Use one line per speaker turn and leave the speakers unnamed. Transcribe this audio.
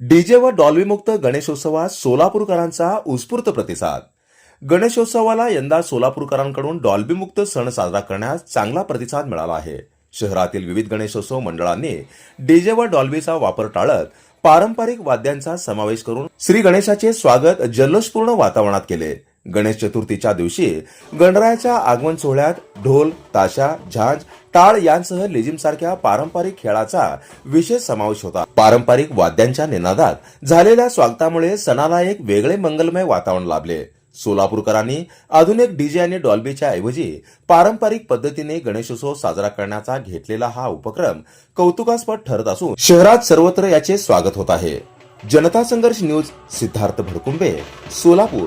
DJ व डॉल्बीमुक्त गणेशोत्सवात सोलापूरकरांचा उत्स्फूर्त प्रतिसाद. गणेशोत्सवाला यंदा सोलापूरकरांकडून डॉल्बीमुक्त सण साजरा करण्यास चांगला प्रतिसाद मिळाला आहे. शहरातील विविध गणेशोत्सव मंडळांनी डीजे व डॉल्बीचा वापर टाळत पारंपरिक वाद्यांचा समावेश करून श्री गणेशाचे स्वागत जल्लोषपूर्ण वातावरणात केले. गणेश चतुर्थीच्या दिवशी गणरायाच्या आगमन सोहळ्यात ढोल ताशा झांज टाळ यांसह लेझिम सारख्या पारंपरिक खेळाचा विशेष समावेश होता. पारंपरिक वाद्यांच्या निनादात झालेल्या स्वागतामुळे सणाला एक वेगळे मंगलमय वातावरण लाभले. सोलापूरकरांनी आधुनिक डीजे आणि डॉल्बीच्या ऐवजी पारंपरिक पद्धतीने गणेशोत्सव साजरा करण्याचा घेतलेला हा उपक्रम कौतुकास्पद ठरत असून शहरात सर्वत्र याचे स्वागत होत आहे. जनता संघर्ष न्यूज सिद्धार्थ भडकुंबे सोलापूर.